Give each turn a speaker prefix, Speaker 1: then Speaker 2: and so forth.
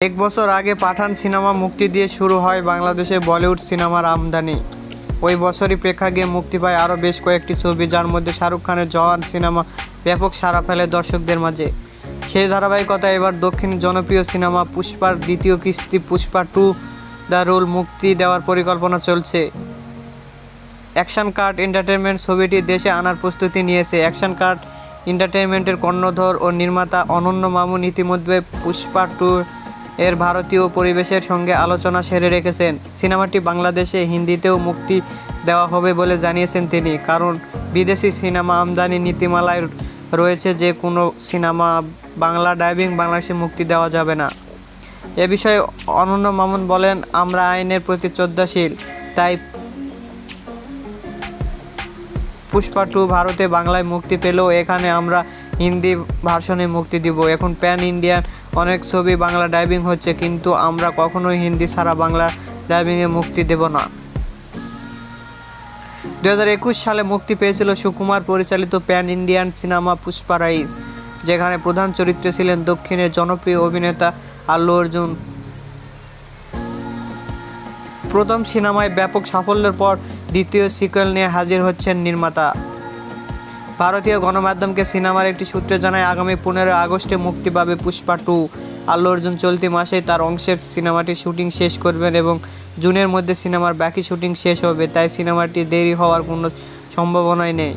Speaker 1: এক বছর আগে পাঠান সিনেমা মুক্তি দিয়ে শুরু হয় বাংলাদেশে বলিউড সিনেমার আমদানি। ওই বছরই প্রেক্ষাগৃহে মুক্তি পায় আরও বেশ কয়েকটি ছবি, যার মধ্যে শাহরুখ খানের জওয়ান সিনেমা ব্যাপক সাড়া ফেলে দর্শকদের মাঝে। সেই ধারাবাহিকতা এবার দক্ষিণ জনপ্রিয় সিনেমা পুষ্পার দ্বিতীয় কিস্তি, পুষ্পা টু, দ্য রোল মুক্তি দেওয়ার পরিকল্পনা চলছে। অ্যাকশন কার্ড এন্টারটেনমেন্ট ছবিটি দেশে আনার প্রস্তুতি নিয়েছে। অ্যাকশন কার্ড এন্টারটেনমেন্টের কর্ণধর ও নির্মাতা অনন্য মামুন ইতিমধ্যে পুষ্পা টু এর ভারতীয় পরিবেশের সঙ্গে আলোচনা সেরে রেখেছেন। সিনেমাটি বাংলাদেশে হিন্দিতেও মুক্তি দেওয়া হবে বলে জানিয়েছেন তিনি। কারণ, বিদেশি সিনেমা আমদানি নীতিমালায় রয়েছে যে কোনো সিনেমা, বাংলা ডাইভিং বাংলাদেশে মুক্তি দেওয়া যাবে না। এ বিষয়ে অনন্য মামুন বলেন, আমরা আইনের প্রতি শ্রদ্ধাশীল তাই পুষ্পা টু ভারতে বাংলায় মুক্তি পেলেও এখানে আমরা হিন্দি ভার্সনে মুক্তি দিব। এখন প্যান ইন্ডিয়ান, অনেক ছবি বাংলা ডাইভিং হচ্ছে, কিন্তু আমরা কখনোই হিন্দি ছাড়া বাংলা ডাইভিংয়ে মুক্তি দেব না। দু হাজার একুশ সালে মুক্তি পেয়েছিল সুকুমার পরিচালিত pan Indian cinema Pushpa rise, যেখানে প্রধান চরিত্রে ছিলেন দক্ষিণের জনপ্রিয় অভিনেতা আল্লু অর্জুন। প্রথম সিনেমায় ব্যাপক সাফল্যের পর দ্বিতীয় সিকুয়েল নিয়ে হাজির হচ্ছেন নির্মাতা। ভারতীয় গণমাধ্যমকে সিনেমার একটি সূত্রে জানায়, আগামী পনেরো আগস্টে মুক্তি পাবে পুষ্পা টু। আল্লু অর্জুন চলতি মাসেই তার অংশের সিনেমাটির শুটিং শেষ করবেন এবং জুনের মধ্যে সিনেমার বাকি শুটিং শেষ হবে, তাই সিনেমাটি দেরি হওয়ার কোনো সম্ভাবনাই নেই।